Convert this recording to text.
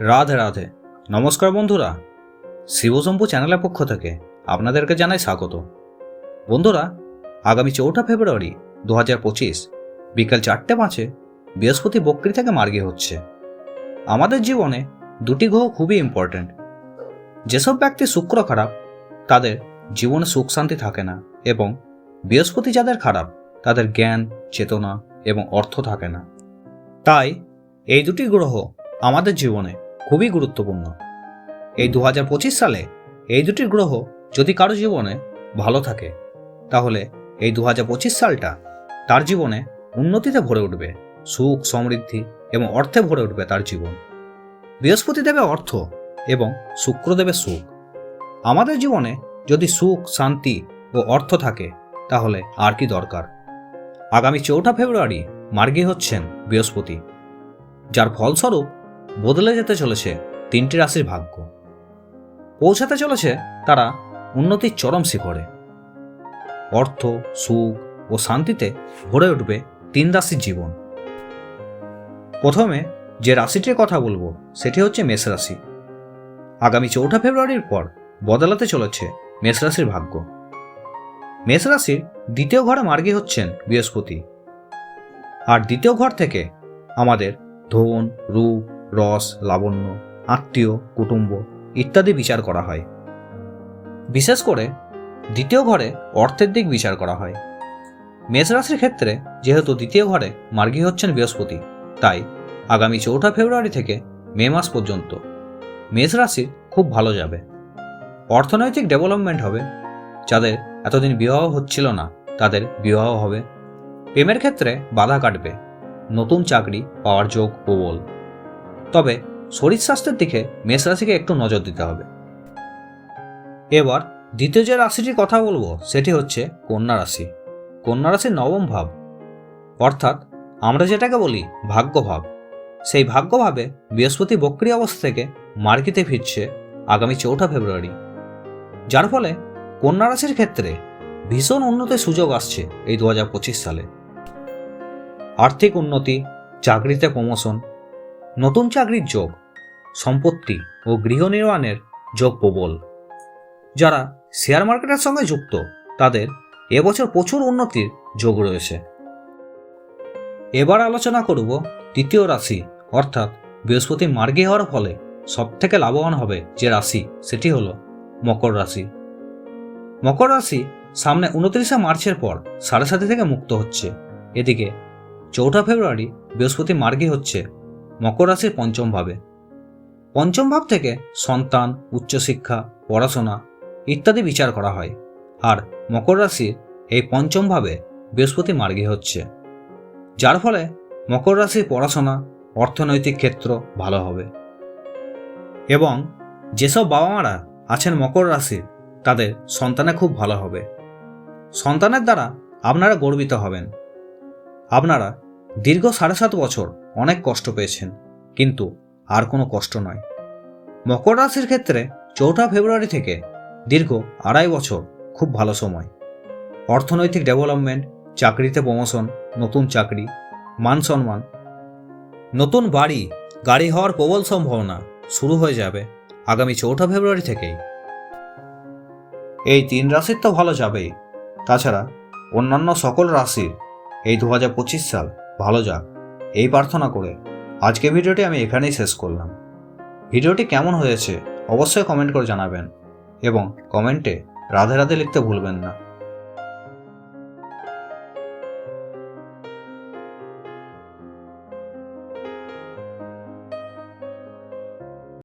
রাধে রাধে। নমস্কার বন্ধুরা। শিবশম্ভু চ্যানেলের পক্ষ থেকে আপনাদেরকে জানাই স্বাগত। বন্ধুরা, আগামী চৌঠা ফেব্রুয়ারি দু হাজার পঁচিশ, বিকাল চারটে পাঁচে বৃহস্পতি বক্রি থেকে মার্গী হচ্ছে। আমাদের জীবনে দুটি গ্রহ খুবই ইম্পর্ট্যান্ট যেসব ব্যক্তি শুক্র খারাপ, তাদের জীবনে সুখ শান্তি থাকে না এবং বৃহস্পতি যাদের খারাপ, তাদের জ্ঞান, চেতনা এবং অর্থ থাকে না। তাই এই দুটি গ্রহ আমাদের জীবনে খুবই গুরুত্বপূর্ণ। এই দু হাজার পঁচিশ সালে এই দুটি গ্রহ যদি কারও জীবনে ভালো থাকে, তাহলে এই দু হাজার পঁচিশ সালটা তার জীবনে উন্নতিতে ভরে উঠবে, সুখ, সমৃদ্ধি এবং অর্থে ভরে উঠবে তার জীবন। বৃহস্পতি দেবে অর্থ এবং শুক্র দেবে সুখ। আমাদের জীবনে যদি সুখ, শান্তি ও অর্থ থাকে, তাহলে আর কি দরকার? আগামী চৌঠা ফেব্রুয়ারি মার্গী হচ্ছেন বৃহস্পতি, যার ফলস্বরূপ বদলে যেতে চলেছে তিনটি রাশির ভাগ্য। পৌঁছাতে চলেছে তারা উন্নতির চরম শিখরে। অর্থ, সুখ ও শান্তিতে ভরে উঠবে তিন রাশির জীবন। প্রথমে যে রাশিটির কথা বলব, সেটি হচ্ছে মেষ রাশি। আগামী চৌঠা ফেব্রুয়ারির পর বদলাতে চলেছে মেষ রাশির ভাগ্য। মেষ রাশির দ্বিতীয় ঘরে মার্গী হচ্ছেন বৃহস্পতি। আর দ্বিতীয় ঘর থেকে আমাদের ধন, রূপ রস, লাবণ্য, আত্মীয়, কুটুম্ব ইত্যাদি বিচার করা হয়। বিশেষ করে দ্বিতীয় ঘরে অর্থের দিক বিচার করা হয়। মেষ রাশির ক্ষেত্রে যেহেতু দ্বিতীয় ঘরে মার্গী হচ্ছেন বৃহস্পতি, তাই আগামী চৌঠা ফেব্রুয়ারি থেকে মে মাস পর্যন্ত মেষ রাশি খুব ভালো যাবে। অর্থনৈতিক ডেভেলপমেন্ট হবে, যাদের এতদিন বিবাহ হচ্ছিল না, তাদের বিবাহ হবে। প্রেমের ক্ষেত্রে বাধা কাটবে, নতুন চাকরি পাওয়ার যোগ প্রবল। তবে শরীর স্বাস্থ্যের দিকে মেষ রাশিকে একটু নজর দিতে হবে। এবার দ্বিতীয় যে রাশিটির কথা বলব, সেটি হচ্ছে কন্যা রাশি। কন্যা রাশির নবম ভাব। অর্থাৎ আমরা যেটাকে বলি ভাগ্যভাব। সেই ভাগ্যভাবে বৃহস্পতি বক্রি অবস্থা থেকে মার্কিতে ফিরছে আগামী চৌঠা ফেব্রুয়ারি। যার ফলে কন্যা রাশির ক্ষেত্রে ভীষণ উন্নতির সুযোগ আসছে এই দু হাজার পঁচিশ সালে। আর্থিক উন্নতি, চাকরিতে প্রমোশন নতুন চাকরির যোগ, সম্পত্তি ও গৃহ নির্মাণের যোগ প্রবল। যারা শেয়ার মার্কেটের সঙ্গে যুক্ত, তাদের এবছর প্রচুর উন্নতির যোগ রয়েছে। এবার আলোচনা করব তৃতীয় রাশি, অর্থাৎ বৃহস্পতি মার্গে হওয়ার ফলে সবথেকে লাভবান হবে যে রাশি, সেটি হলো মকর রাশি। মকর রাশি সামনে উনত্রিশে মার্চের পর সাড়ে সাথে থেকে মুক্ত হচ্ছে। এদিকে চৌঠা ফেব্রুয়ারি বৃহস্পতি মার্গী হচ্ছে মকর রাশির পঞ্চম ভাবে। পঞ্চম ভাব থেকে সন্তান, উচ্চশিক্ষা, পড়াশোনা ইত্যাদি বিচার করা হয়। আর মকর রাশির এই পঞ্চম ভাবে বৃহস্পতি মার্গী হচ্ছে। যার ফলে মকর রাশির পড়াশোনা, অর্থনৈতিক ক্ষেত্র ভালো হবে। এবং যেসব বাবা মারা আছেন মকর রাশির, তাদের সন্তানে খুব ভালো হবে। সন্তানের দ্বারা আপনারা গর্বিত হবেন। আপনারা দীর্ঘ সাড়ে সাত বছর অনেক কষ্ট পেয়েছেন, কিন্তু আর কোনো কষ্ট নয়। মকর রাশির ক্ষেত্রে চৌঠা ফেব্রুয়ারি থেকে দীর্ঘ আড়াই বছর খুব ভালো সময়। অর্থনৈতিক ডেভেলপমেন্ট, চাকরিতে প্রমোশন, নতুন চাকরি, মান সম্মান, নতুন বাড়ি, গাড়ি হওয়ার প্রবল সম্ভাবনা শুরু হয়ে যাবে আগামী চৌঠা ফেব্রুয়ারি থেকেই। এই তিন রাশির তো ভালো যাবেই। তাছাড়া অন্যান্য সকল রাশির এই দু হাজার পঁচিশ সাল ভালো যাক এই প্রার্থনা করে। আজকে ভিডিওটি আমি এখানেই শেষ করলাম। ভিডিওটি কেমন হয়েছে, অবশ্যই কমেন্ট করে জানাবেন এবং কমেন্টে রাধে রাধে লিখতে ভুলবেন না।